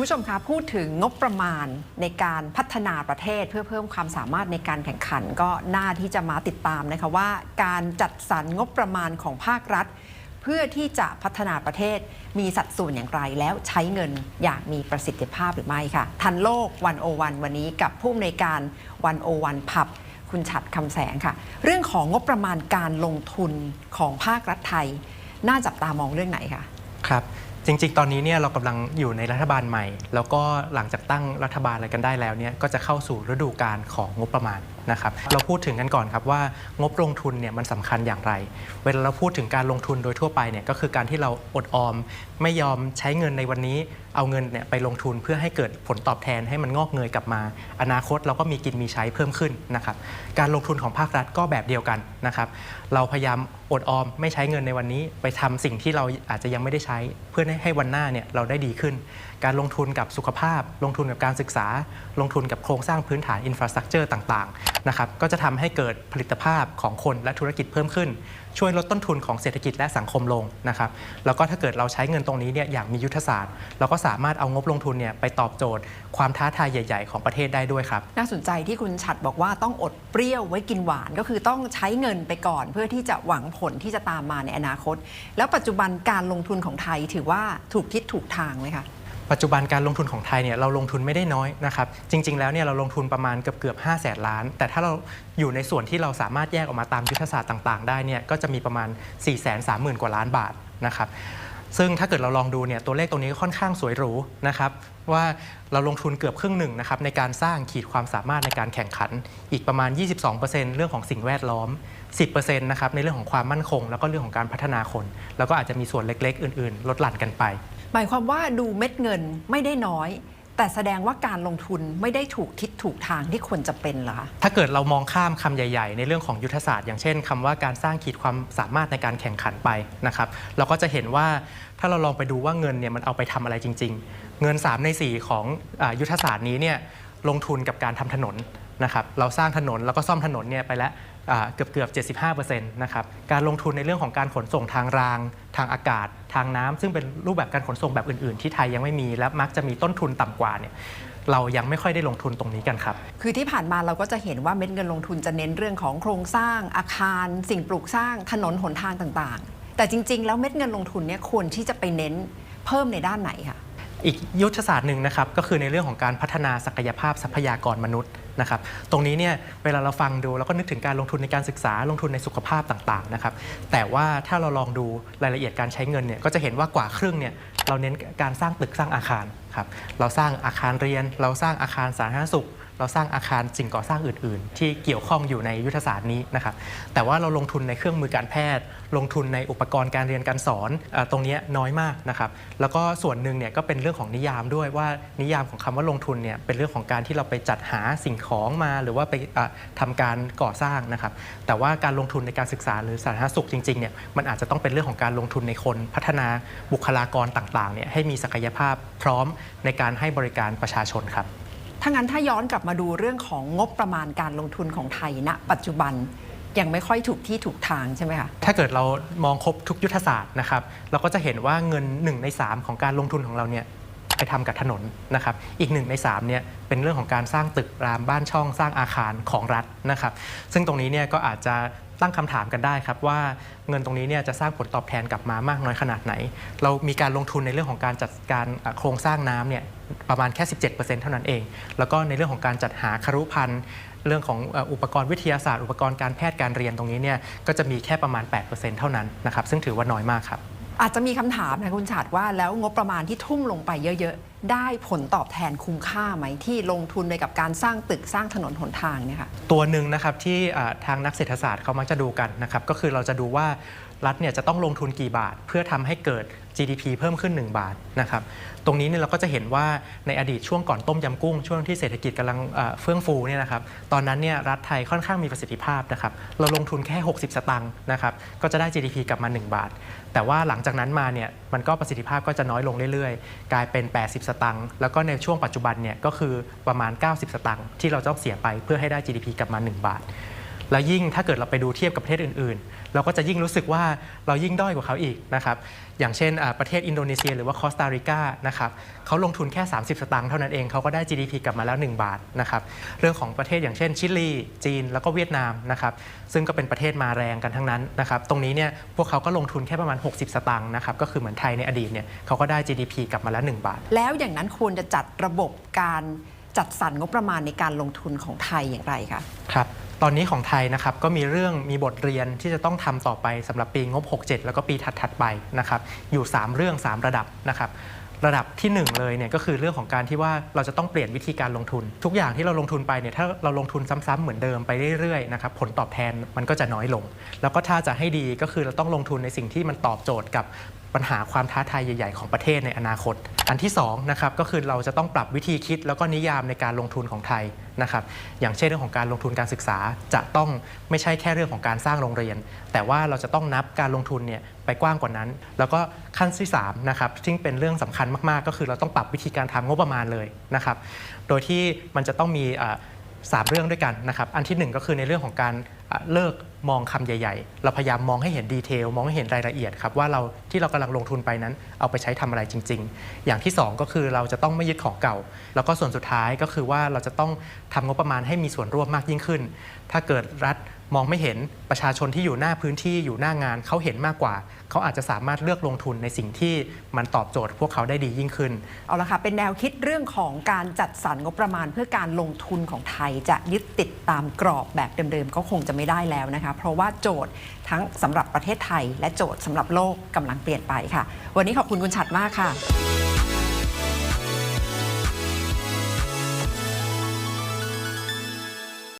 คุณผู้ชมคะพูดถึงงบประมาณในการพัฒนาประเทศเพื่อเพิ่มความสามารถในการแข่งขันก็น่าที่จะมาติดตามนะคะว่า การจัดสรรงบประมาณของภาครัฐ เพื่อที่จะพัฒนาประเทศมีสัดส่วนอย่างไรแล้วใช้เงินอย่างมีประสิทธิภาพหรือไม่ค่ะ ทันโลกวันโอวันวันนี้กับผู้อำนวยการวันโอวันพับคุณฉัดคำแสงค่ะ เรื่องของงบประมาณการลงทุนของภาครัฐไทย น่าจับตามองเรื่องไหนคะครับ จริงๆ ตอนนี้เนี่ยเรากำลังอยู่ในรัฐบาลใหม่ แล้วก็หลังจากตั้งรัฐบาลอะไรกันได้แล้วเนี่ยก็จะเข้าสู่ฤดูกาลของงบประมาณนะครับเราพูดถึงกันก่อนครับว่างบลงทุนเนี่ยมันสำคัญอย่างไร เวลาเราพูดถึงการลงทุนโดยทั่วไปเนี่ยก็คือการที่เราอดออม ไม่ยอมใช้เงินในวันนี้ เอาเงินเนี่ยไปลงทุนเพื่อให้เกิดผลตอบแทนให้มันงอกเงยกลับมา อนาคตเราก็มีกินมีใช้เพิ่มขึ้นนะครับการลงทุนของภาครัฐก็แบบเดียวกันนะครับเราพยายาม อดออมไม่ใช้เงินในวันนี้ ไปทำสิ่งที่เราอาจจะยังไม่ได้ใช้ เพื่อให้วันหน้าเนี่ยเราได้ดีขึ้น การลงทุนกับสุขภาพ ลงทุนกับการศึกษา ลงทุนกับโครงสร้างพื้นฐานอินฟราสตรักเจอร์ต่างๆนะครับก็จะทำให้เกิดผลิตภาพของคนและธุรกิจเพิ่มขึ้นช่วยลดต้นทุนของเศรษฐกิจและสังคมลงนะครับแล้วก็ถ้าเกิดเราใช้เงินตรงนี้เนี่ยอย่างมียุทธศาสตร์ เราก็สามารถเอางบลงทุนเนี่ยไปตอบโจทย์ ความท้าทายใหญ่ ๆ ของประเทศได้ด้วยครับน่าสนใจที่คุณฉัดบอกว่าต้องอดเปรี้ยวไว้กินหวานก็คือต้องใช้เงินไปก่อน เพื่อที่จะหวังผลที่จะตามมาในอนาคต แล้วปัจจุบันการลงทุนของไทยถือว่าถูกทิศถูกทางไหมคะ ปัจจุบันการลงทุนของไทยเนี่ยเราลงทุนไม่ได้น้อยนะครับจริง ๆ แล้วเนี่ยเราลงทุนประมาณเกือบเกือบ5 0 0แสนล้าน แต่ถ้าเราอยู่ในส่วนที่เราสามารถแยกออกมาตามยุทธศาสตร์ต่างๆ ได้เนี่ยก็จะมีประมาณ 4 3 0 0 0 0 กว่าล้านบาทนะครับซึ่งถ้าเกิดเราลองดูเนี่ยตัวเลขตรงนี้ก็ค่อนข้างสวยหรูนะครับว่าเราลงทุนเกือบครึ่งหนึ่งนะครับในการสร้างขีดความสามารถในการแข่งขัน อีกประมาณ 22%เรื่องของสิ่งแวดล้อม 10%นะครับในเรื่องของความมั่นคง แล้วก็เรื่องของการพัฒนาคน แล้วก็อาจจะมีส่วนเล็ก ๆ อื่น ๆ ลดหลั่นกันไป หมายความว่าดูเม็ดเงินไม่ได้น้อย แต่แสดงว่าการลงทุนไม่ได้ถูกทิศถูกทางที่ควรจะเป็นเหรอคะ ถ้าเกิดเรามองข้ามคำใหญ่ ๆ ในเรื่องของยุทธศาสตร์ อย่างเช่นคำว่าการสร้างขีดความสามารถในการแข่งขันไปนะครับ เราก็จะเห็นว่าถ้าเราลองไปดูว่าเงินเนี่ยมันเอาไปทำอะไรจริง ๆ เงิน 3 ใน 4 ของอยุทธศาสตร์นี้เนี่ยลงทุนกับการทำถนน นะครับเราสร้างถนนแล้วก็ซ่อมถนนเนี่ยไปแล้วเกือบเกือบ 75%นะครับการลงทุนในเรื่องของการขนส่งทางราง ทางอากาศ ทางน้ำซึ่งเป็นรูปแบบการขนส่งแบบอื่นๆ ที่ไทยยังไม่มี และมักจะมีต้นทุนต่ำกว่าเนี่ยเรายังไม่ค่อยได้ลงทุนตรงนี้กันครับ คือที่ผ่านมาเราก็จะเห็นว่าเม็ดเงินลงทุนจะเน้นเรื่องของโครงสร้างอาคาร สิ่งปลูกสร้างถนนหนทางต่างๆ แต่จริง ๆ แล้วเม็ดเงินลงทุนเนี่ยควรที่จะไปเน้นเพิ่มในด้านไหนคะ อีกยุทธศาสตร์หนึ่งนะครับก็คือในเรื่องของการพัฒนาศักยภาพทรัพยากรมนุษย์นะครับตรงนี้เนี่ยเวลาเราฟังดูเราก็นึกถึงการลงทุนในการศึกษาลงทุนในสุขภาพต่างๆนะครับแต่ว่าถ้าเราลองดูรายละเอียดการใช้เงินเนี่ยก็จะเห็นว่ากว่าครึ่งเนี่ยเราเน้นการสร้างตึกสร้างอาคารครับเราสร้างอาคารเรียน เราสร้างอาคารสาธารณสุข เราสร้างอาคารสิ่งก่อสร้างอื่น ๆ ที่เกี่ยวข้องอยู่ในยุทธศาสตร์นี้นะครับแต่ว่าเราลงทุนในเครื่องมือการแพทย์ ลงทุนในอุปกรณ์การเรียนการสอนอตรงนี้น้อยมากนะครับแล้วก็ส่วนหนึ่งเนี่ยก็เป็นเรื่องของนิยามด้วยว่านิยามของคำว่าลงทุนเนี่ยเป็นเรื่องของการที่เราไปจัดหาสิ่งของมาหรือว่าไปอะทำการก่อสร้างนะครับแต่ว่าการลงทุนในการศึกษาหรือสาธารณสุขจริงๆเนี่ยมันอาจจะต้องเป็นเรื่องของการลงทุนในคนพัฒนาบุคลากรต่างๆเนี่ยให้มีศักยภาพพร้อมในการให้บริการประชาชนครับ ถ้างั้นถ้าย้อนกลับมาดูเรื่องของงบประมาณการลงทุนของไทยณปัจจุบันยังไม่ค่อยถูกที่ถูกทางใช่ไหมคะ ถ้าเกิดเรามองครบทุกยุทธศาสตร์นะครับ เราก็จะเห็นว่าเงิน 1 ใน 3 ของการลงทุนของเราเนี่ย ไปทำกับถนนนะครับ อีก1ใน3เนี่ยเป็นเรื่องของการสร้างตึกรามบ้านช่องสร้างอาคารของรัฐนะครับ ซึ่งตรงนี้เนี่ยก็อาจจะตั้งคำถามกันได้ครับว่าเงินตรงนี้เนี่ยจะสร้างผลตอบแทนกลับมามากน้อยขนาดไหน เรามีการลงทุนในเรื่องของการจัดการโครงสร้างน้ำเนี่ยประมาณแค่ 17%เท่านั้นเอง แล้วก็ในเรื่องของการจัดหาครุพันธ์เรื่องของอุปกรณ์วิทยาศาสตร์ อุปกรณ์การแพทย์การเรียนตรงนี้เนี่ยก็จะมีแค่ประมาณ 8%เท่านั้นนะครับซึ่งถือว่าน้อยมากครับ อาจจะมีคำถามนะคุณฉาดว่าแล้วงบประมาณที่ทุ่มลงไปเยอะ ๆ ได้ผลตอบแทนคุ้มค่าไหมที่ลงทุนไปกับการสร้างตึกสร้างถนนหนทางเนี่ยค่ะตัวหนึ่งนะครับที่ทางนักเศรษฐศาสตร์เขามักจะดูกันนะครับก็คือเราจะดูว่า รัฐเนี่ยจะต้องลงทุนกี่บาท เพื่อทำให้เกิด GDP เพิ่มขึ้น 1 บาทนะครับตรงนี้เนี่ยเราก็จะเห็นว่าในอดีตช่วงก่อนต้มยำกุ้ง ช่วงที่เศรษฐกิจกำลังเอ่อเฟื่องฟูเนี่ยนะครับตอนนั้นเนี่ยรัฐไทยค่อนข้างมีประสิทธิภาพนะครับเราลงทุนแค่ 60 สตางค์นะครับก็จะได้ GDP กลับมา 1 บาท แต่ว่าหลังจากนั้นมาเนี่ยมันก็ประสิทธิภาพก็จะน้อยลงเรื่อยๆ กลายเป็น 80 สตางค์แล้วก็ในช่วงปัจจุบันเนี่ยก็คือประมาณ 90 สตางค์ที่เราต้องเสียไปเพื่อให้ได้ GDP กลับมา 1 บาท แล้วยิ่งถ้าเกิดเราไปดูเทียบกับประเทศอื่นๆ เราก็จะยิ่งรู้สึกว่าเรายิ่งด้อยกว่าเขาอีกนะครับอย่างเช่นอ่าประเทศอินโดนีเซียหรือว่าคอสตาริกานะครับเขาลงทุนแค่ 30 สตางค์เท่านั้นเองเขาก็ได้ GDP กลับมาแล้ว 1 บาทนะครับเรื่องของประเทศอย่างเช่น ชิลี จีน แล้วก็เวียดนามนะครับซึ่งก็เป็นประเทศมาแรงกันทั้งนั้นนะครับตรงนี้เนี่ยพวกเขาก็ลงทุนแค่ประมาณ 60 สตางค์นะครับก็คือเหมือนไทยในอดีตเนี่ยเขาก็ได้ GDP กลับมาแล้ว 1 บาท แล้วอย่างนั้นควรจะจัดระบบการจัดสรรงบประมาณในการลงทุนของไทยอย่างไรคะครับ ตอนนี้ของไทยนะครับก็มีเรื่องมีบทเรียนที่จะต้องทำต่อไปสำหรับปีงบ 67 แล้วก็ปีถัดๆไปนะครับอยู่ 3 เรื่อง 3 ระดับนะครับระดับที่ 1 เลยเนี่ยก็คือเรื่องของการที่ว่าเราจะต้องเปลี่ยนวิธีการลงทุน ทุกอย่างที่เราลงทุนไปเนี่ยถ้าเราลงทุนซ้ำๆเหมือนเดิมไปเรื่อยๆนะครับผลตอบแทนมันก็จะน้อยลง แล้วก็ถ้าจะให้ดีก็คือเราต้องลงทุนในสิ่งที่มันตอบโจทย์กับ ปัญหาความท้าทายใหญ่ ๆ ของประเทศในอนาคต อันที่2นะครับก็คือเราจะต้องปรับวิธีคิดแล้วก็นิยามในการลงทุนของไทยนะครับอย่างเช่นเรื่องของการลงทุนการศึกษาจะต้องไม่ใช่แค่เรื่องของการสร้างโรงเรียน แต่ว่าเราจะต้องนับการลงทุนเนี่ยไปกว้างกว่านั้น แล้วก็ขั้นที่3นะครับซึ่งเป็นเรื่องสำคัญมากๆ ก็คือเราต้องปรับวิธีการทำงบประมาณเลยนะครับโดยที่มันจะต้องมี อ่าสามเรื่องด้วยกันนะครับ อันที่หนึ่งก็คือในเรื่องของการเลิกมองคำใหญ่ ๆ เราพยายามมองให้เห็นดีเทล มองให้เห็นรายละเอียดครับว่าเราที่เรากำลังลงทุนไปนั้น เอาไปใช้ทำอะไรจริง ๆ อย่างที่สองก็คือเราจะต้องไม่ยึดของเก่า แล้วก็ส่วนสุดท้ายก็คือว่าเราจะต้องทำงบประมาณให้มีส่วนร่วมมากยิ่งขึ้น ถ้าเกิดรัฐ มองไม่เห็นประชาชนที่อยู่หน้าพื้นที่อยู่หน้างานเขาเห็นมากกว่า เขาอาจจะสามารถเลือกลงทุนในสิ่งที่มันตอบโจทย์พวกเขาได้ดียิ่งขึ้น เอาละค่ะ เป็นแนวคิดเรื่องของการจัดสรรงบประมาณเพื่อการลงทุนของไทยจะยึดติดตามกรอบแบบเดิมๆก็คงจะไม่ได้แล้วนะคะ เพราะว่าโจทย์ทั้งสำหรับประเทศไทย และโจทย์สำหรับโลกกำลังเปลี่ยนไปค่ะ วันนี้ขอบคุณคุณฉัดมากค่ะ